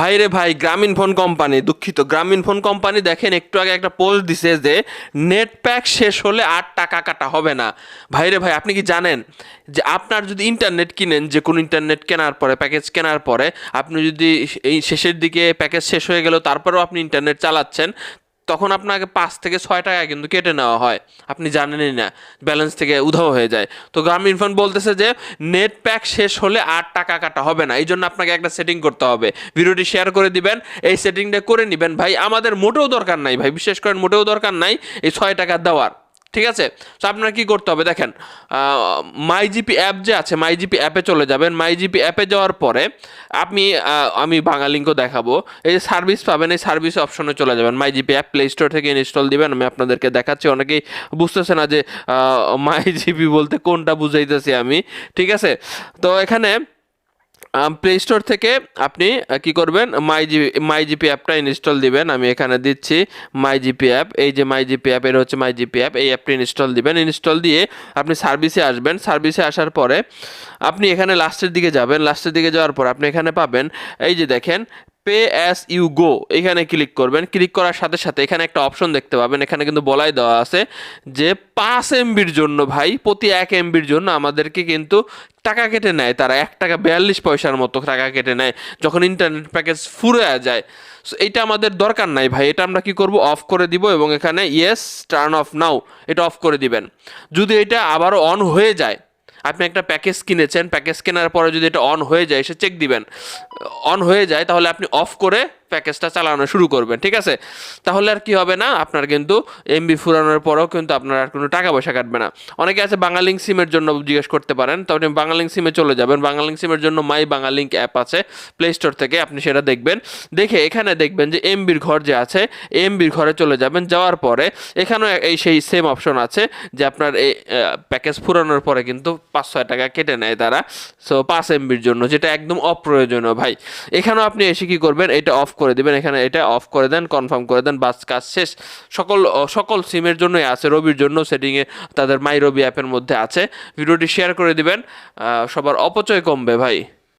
ভাই রে ভাই, গ্রামীণ ফোন কোম্পানি, দুঃখিত। গ্রামীণ ফোন কোম্পানি দেখেন, একটু আগে একটা পোস্ট দিছে যে নেট প্যাক শেষ হলে আর টাকা কাটা হবে না। ভাই রে ভাই, আপনি কি জানেন যে, আপনার যদি ইন্টারনেট কিনেন, যে কোনো ইন্টারনেট কেনার পরে প্যাকেজ কেনার পরে, আপনি যদি এই শেষের দিকে প্যাকেজ শেষ হয়ে গেল, তারপরেও আপনি ইন্টারনেট চালাচ্ছেন তখন আপনাকে পাঁচ থেকে ছয় টাকা কিন্তু কেটে নেওয়া হয়। আপনি জানেনই না ব্যালেন্স থেকে উধাও হয়ে যায়। তো গ্রামীণ ফোন বলতেছে যে নেট প্যাক শেষ হলে আর টাকা কাটা হবে না। এই জন্য আপনাকে একটা সেটিং করতে হবে। ভিডিওটি শেয়ার করে দিবেন, এই সেটিংটা করে নেবেন। ভাই, আমাদের মোটেও দরকার নাই, ভাই। বিশেষ করে মোটেও দরকার নাই এই ছয় টাকা দেওয়ার। ঠিক আছে? তো আপনার কি করতে হবে? দেখেন মাই জিপি অ্যাপ যে আছে মাই জিপি অ্যাপে চলে যাবেন। মাই জিপি অ্যাপে যাওয়ার পরে আপনি আমি বাঙালিঙ্কও দেখাবো। এই যে সার্ভিস পাবেন, এই সার্ভিস অপশনে চলে যাবেন। My GP app play store থেকে ইনস্টল দিবেন। আমি আপনাদেরকে দেখাচ্ছি। অনেকেই বুঝতেছে না যে মাই জিপি বলতে কোনটা বুঝাইতেছি আমি। ঠিক আছে? তো এখানে প্লে স্টোর থেকে আপনি কি করবেন? মাই জি মাই জিপি অ্যাপটা ইনস্টল দিবেন। আমি এখানে দিচ্ছি মাই জিপি অ্যাপ এই যে মাই জিপি অ্যাপ এর হচ্ছে মাই জিপি অ্যাপ এই অ্যাপটি ইনস্টল দিবেন। ইনস্টল দিয়ে আপনি সার্ভিসে আসবেন। সার্ভিসে আসার পরে আপনি এখানে লাস্টের দিকে যাবেন। লাস্টের দিকে যাওয়ার পর আপনি এখানে পাবেন, এই যে দেখেন পে অ্যাস ইউ গো, এখানে ক্লিক করবেন। ক্লিক করার সাথে সাথে এখানে একটা অপশন দেখতে পাবেন। এখানে কিন্তু বলাই দেওয়া আছে যে পাঁচ এমবির জন্য ভাই, প্রতি এক এমবির জন্য আমাদেরকে কিন্তু টাকা কেটে নেয় তারা। এক টাকা, বিয়াল্লিশ পয়সার মতো টাকা কেটে নেয় যখন ইন্টারনেট প্যাকেজ ফুরে যায়। সো এইটা আমাদের দরকার নাই ভাই। এটা আমরা কি করব? অফ করে দিব এবং এখানে ইয়েস টার্ন অফ নাও এটা অফ করে দিবেন। যদি এটা আবারও অন হয়ে যায় আপনি একটা প্যাকেজ কিনেছেন, প্যাকেজ কেনার পরে যদি এটা অন হয়ে যায়, সে চেক দিবেন। অন হয়ে যায়, তাহলে আপনি অফ করে প্যাকেজটা চালানো শুরু করবেন, ঠিক আছে? তাহলে আর কি হবে না, আপনার কিন্তু এমবি ফুরানোর পরেও কিন্তু আপনার আর কোনো টাকা পয়সা কাটবে না। অনেকে আছে বাঙালিং সিমের জন্য জিজ্ঞেস করতে পারেন তবে বাঙালিং সিমে চলে যাবেন। বাঙালিং সিমের জন্য মাই বাঙালিঙ্ক অ্যাপ আছে প্লে স্টোর থেকে আপনি সেটা দেখবেন। দেখে এখানে দেখবেন যে এমবির ঘর যে আছে এমবির ঘরে চলে যাবেন। যাওয়ার পরে এখানেও এই সেই সেম অপশন আছে যে আপনার এই প্যাকেজ ফুরানোর পরে কিন্তু পাঁচ ছয় টাকা কেটে নেয় তারা। সো পাঁচ এমবির জন্য, যেটা একদম অপ্রয়োজনীয় ভাই। এখানেও আপনি এসে কী করবেন, এটা অফ করে দিবেন, এখানে এটা অফ করে দেন কনফার্ম করে দেন, বাস কাজ শেষ। সকল সকল সিমের জন্যই আছে, রবির জন্য সেটিংয়ে তাদের মাই রবি অ্যাপের মধ্যে আছে। ভিডিওটি শেয়ার করে দিবেন সবার অপচয় কমবে ভাই।